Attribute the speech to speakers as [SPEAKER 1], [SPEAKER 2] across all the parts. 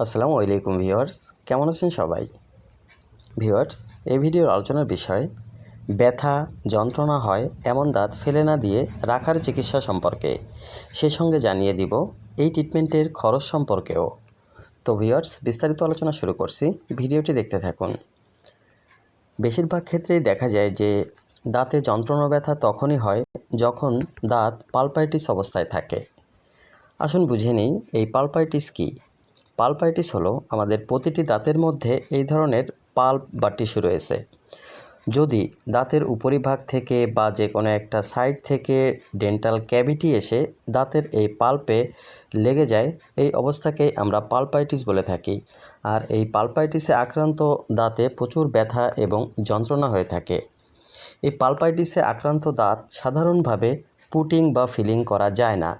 [SPEAKER 1] আসসালামু আলাইকুম ভিউয়ার্স, কেমন আছেন সবাই? ভিউয়ার্স, এই ভিডিওর আলোচনার বিষয়, ব্যথা, যন্ত্রণা হয় এমন দাঁত ফেলে না দিয়ে রাখার চিকিৎসা সম্পর্কে। সে সঙ্গে জানিয়ে দিব এই ট্রিটমেন্টের খরচ সম্পর্কেও। তো ভিউয়ার্স, বিস্তারিত আলোচনা শুরু করছি, ভিডিওটি দেখতে থাকুন। বেশিরভাগ ক্ষেত্রেই দেখা যায় যে, দাঁতে যন্ত্রণা ব্যথা তখনই হয় যখন দাঁত পালপাইটিস অবস্থায় থাকে। আসুন বুঝে নিই, এই পালপাইটিস কী? পালপাইটিস হলো আমাদের প্রতিটি দাঁতের মধ্যে এই ধরনের পাল্প বা টিস্যু রয়েছে। যদি দাঁতের উপরিভাগ থেকে বা যে কোনো একটা সাইড থেকে ডেন্টাল ক্যাভিটি এসে দাঁতের এই পাল্পে লেগে যায়, এই অবস্থাকে আমরা পালপাইটিস বলে থাকি। আর এই পালপাইটিসে আক্রান্ত দাঁতে প্রচুর ব্যথা এবং যন্ত্রণা হয়ে থাকে। এই পালপাইটিসে আক্রান্ত দাঁত সাধারণভাবে পুটিং বা ফিলিং করা যায় না।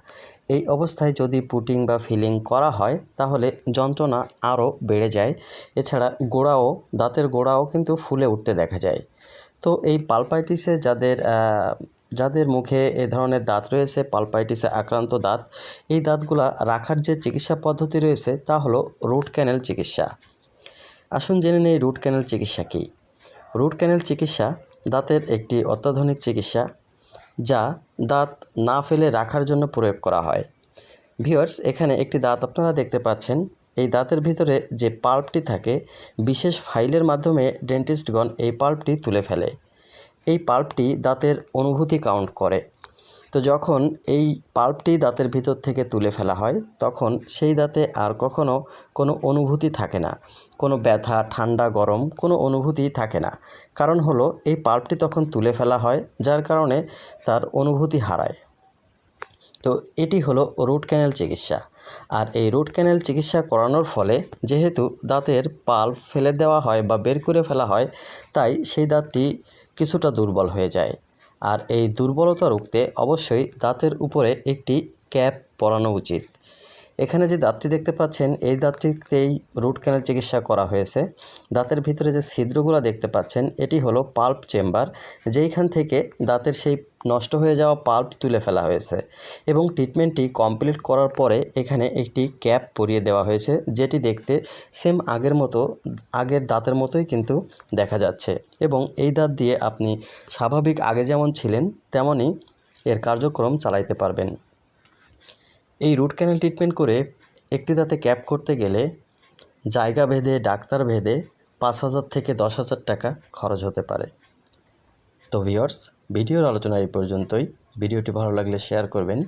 [SPEAKER 1] এই অবস্থায় যদি পুটিং বা ফিলিং করা হয়, তাহলে যন্ত্রণা আরও বেড়ে যায়। এছাড়া গোড়াও, দাঁতের গোড়াও কিন্তু ফুলে উঠতে দেখা যায়। তো এই পালপাইটিসে যাদের যাদের মুখে এ ধরনের দাঁত রয়েছে, পালপাইটিসে আক্রান্ত দাঁত, এই দাঁতগুলা রাখার যে চিকিৎসা পদ্ধতি রয়েছে, তা হলো রুট ক্যানেল চিকিৎসা। আসুন জেনে নেই রুট ক্যানেল চিকিৎসা কী। রুট ক্যানেল চিকিৎসা দাঁতের একটি অত্যাধুনিক চিকিৎসা। যা দাঁত না ফেলে রাখার জন্য প্রয়োগ করা হয়। ভিওয়ার্স এখানে একটি দাঁত আপনারা দেখতে পাচ্ছেন। এই দাঁতের ভিতরে যে পাল্পটি থাকে, বিশেষ ফাইলের মাধ্যমে ডেন্টিস্টগণ এই পাল্পটি তুলে ফেলে। এই পাল্পটি দাঁতের অনুভূতি কাউন্ট করে। তো যখন এই পাল্পটি দাঁতের ভিতর থেকে তুলে ফেলা হয়, তখন সেই দাঁতে আর কখনো কোনো অনুভূতি থাকে না। কোনো ব্যথা, ঠান্ডা, গরম, কোনো অনুভূতি থাকে না। কারণ হলো, এই পাল্পটি তখন তুলে ফেলা হয়, যার কারণে তার অনুভূতি হারায়। তো এটি হলো রুট ক্যানেল চিকিৎসা। আর এই রুট ক্যানেল চিকিৎসা করানোর ফলে যেহেতু দাঁতের পাল্প ফেলে দেওয়া হয় বা বের করে ফেলা হয়, তাই সেই দাঁতটি কিছুটা দুর্বল হয়ে যায়। আর এই দুর্বলতা রুখতে অবশ্যই দাঁতের উপরে একটি ক্যাপ পরানো উচিত। এখানে যে দাঁতটি দেখতে পাচ্ছেন, এই দাঁতটিতেই রুট ক্যানেল চিকিৎসা করা হয়েছে। দাঁতের ভিতরে যে ছিদ্রগুলো দেখতে পাচ্ছেন, এটি হলো পাল্প চেম্বার, যেইখান থেকে দাঁতের সেই নষ্ট হয়ে যাওয়া পাল্প তুলে ফেলা হয়েছে এবং ট্রিটমেন্টটি কমপ্লিট করার পরে এখানে একটি ক্যাপ পরিয়ে দেওয়া হয়েছে, যেটি দেখতে সেম আগের মতো, আগের দাঁতের মতোই কিন্তু দেখা যাচ্ছে এবং এই দাঁত দিয়ে আপনি স্বাভাবিক আগে যেমন ছিলেন, তেমনই এর কার্যক্রম চালাইতে পারবেন। এই রুট ক্যানেল ট্রিটমেন্ট করে একটি দাঁতে ক্যাপ করতে গেলে জায়গা ভেদে, ডাক্তার ভেদে পাঁচ হাজার থেকে দশ হাজার টাকা খরচ হতে পারে। তো ভিওর্স ভিডিওর আলোচনা এই পর্যন্তই। ভিডিওটি ভালো লাগলে শেয়ার করবেন।